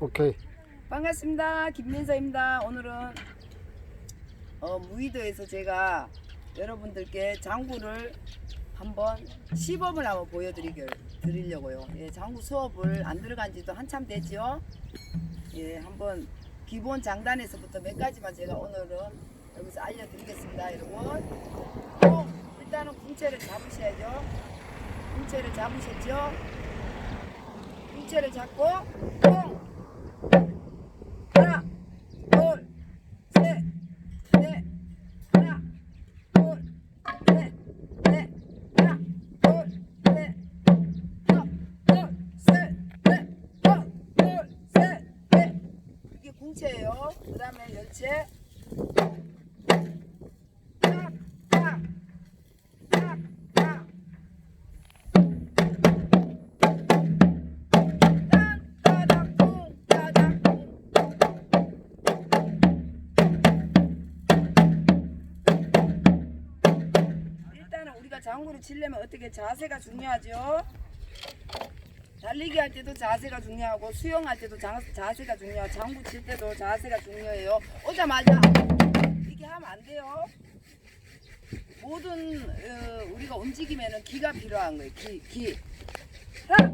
오케이. 반갑습니다. 김민서입니다. 오늘은 어, 무의도에서 제가 여러분들께 장구를 한번 시범을 한번 보여드리려고요. 예, 장구 수업을 안 들어간 지도 한참 됐죠. 예, 한번 기본 장단에서부터 몇 가지만 제가 오늘은 여기서 알려드리겠습니다, 여러분. 꼭 일단은 궁채를 잡으셔야죠. 궁채를 잡으셨죠? 궁채를 잡고 꼭 궁채예요. 그 다음에 열채. 장구를 치려면 어떻게 자세가 중요하죠. 달리기 할 때도 자세가 중요하고 수영할 때도 자, 자세가 중요하고 장구 칠 때도 자세가 중요해요. 오자마자 이렇게 하면 안 돼요. 모든 어, 우리가 움직이면은 기가 필요한 거예요. 기, 기. 하나,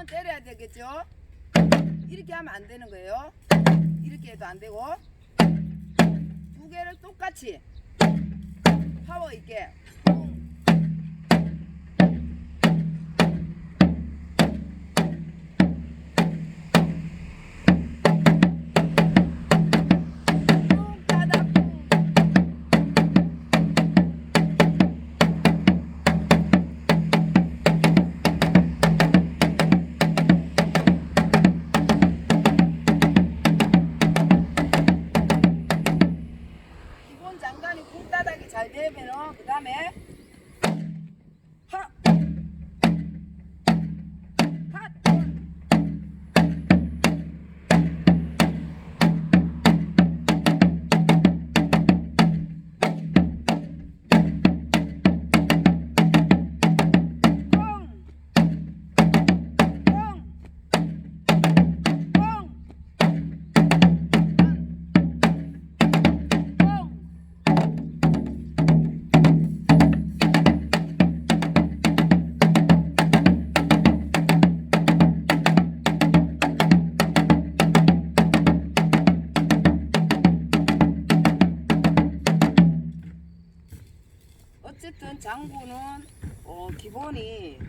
딱. 두번 때려야 되겠죠? 이렇게 하면 안 되는 거예요. 이렇게 해도 안 되고. 두 개를 똑같이 파워 있게.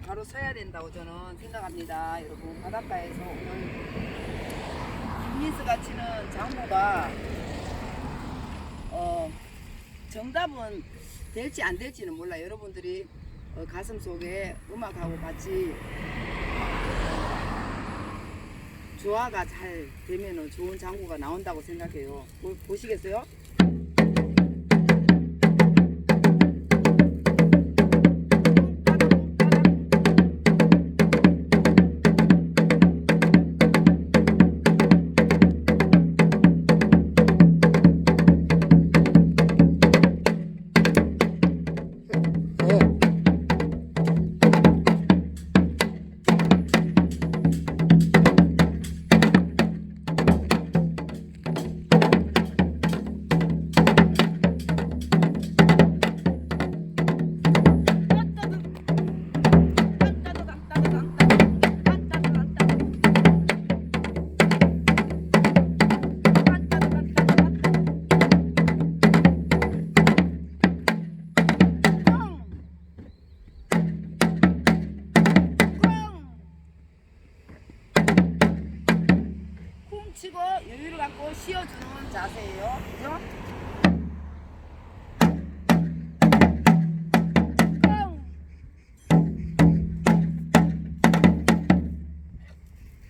바로 서야 된다고 저는 생각합니다. 여러분 바닷가에서 오늘 김민수가 치는 장구가 어, 정답은 될지 안 될지는 몰라. 요 여러분들이 어, 가슴 속에 음악하고 같이 조화가 잘 되면은 좋은 장구가 나온다고 생각해요. 보, 보시겠어요? 쿵 치고 여유를 갖고 쉬어주는 자세예요. 그죠? 쿵.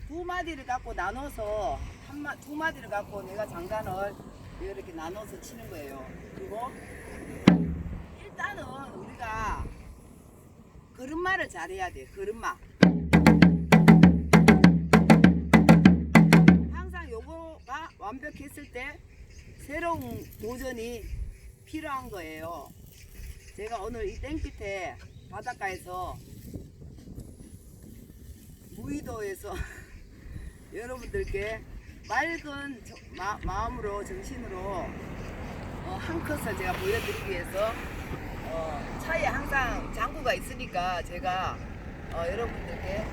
두 마디를 갖고 나눠서 한 마, 두 마디를 갖고 내가 장단을 이렇게 나눠서 치는 거예요. 그리고 일단은 우리가 걸음마를 잘해야 돼. 걸음마. 완벽했을 때 새로운 도전이 필요한 거예요. 제가 오늘 이 땡빛에 바닷가에서 무의도에서 여러분들께 맑은 저- 마, 마음으로 정신으로 어, 한 컷을 제가 보여드리기 위해서 어, 차에 항상 장구가 있으니까 제가 어, 여러분들께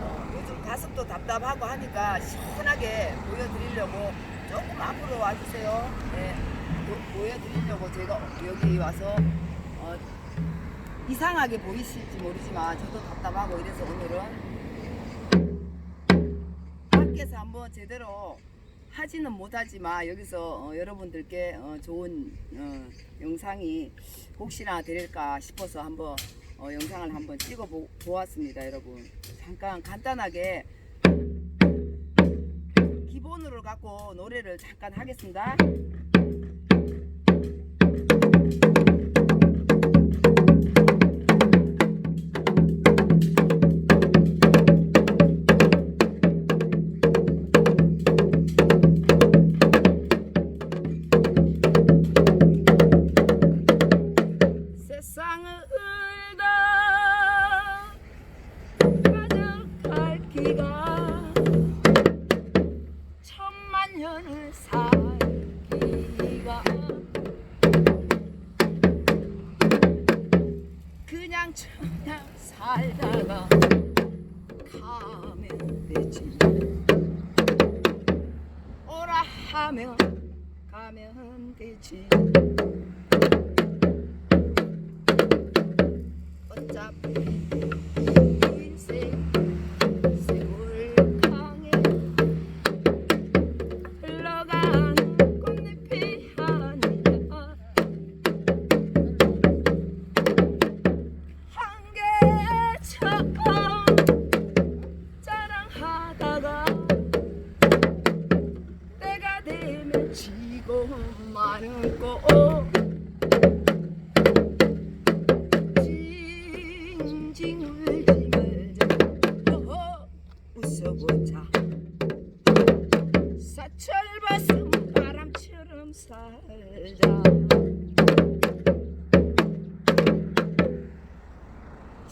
어, 요즘 가슴도 답답하고 하니까 시원하게 보여드리려고 조금 앞으로 와주세요. 네, 보, 보여드리려고 제가 여기 와서 어, 이상하게 보이실지 모르지만 저도 답답하고 이래서 오늘은 밖에서 한번 제대로 하지는 못하지만 여기서 어, 여러분들께 어, 좋은 어, 영상이 혹시나 될까 싶어서 한번 어, 영상을 한번 찍어 보, 보았습니다 여러분. 잠깐 간단하게 기본으로 갖고 노래를 잠깐 하겠습니다 그냥 살다가 가면 되지. 오라 하면 가면 되지. 어차피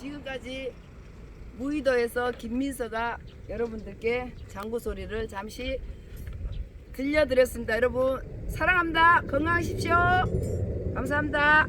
지금까지 무의도에서 김민서가 여러분들께 장구 소리를 잠시 들려드렸습니다. 여러분 사랑합니다. 건강하십시오. 감사합니다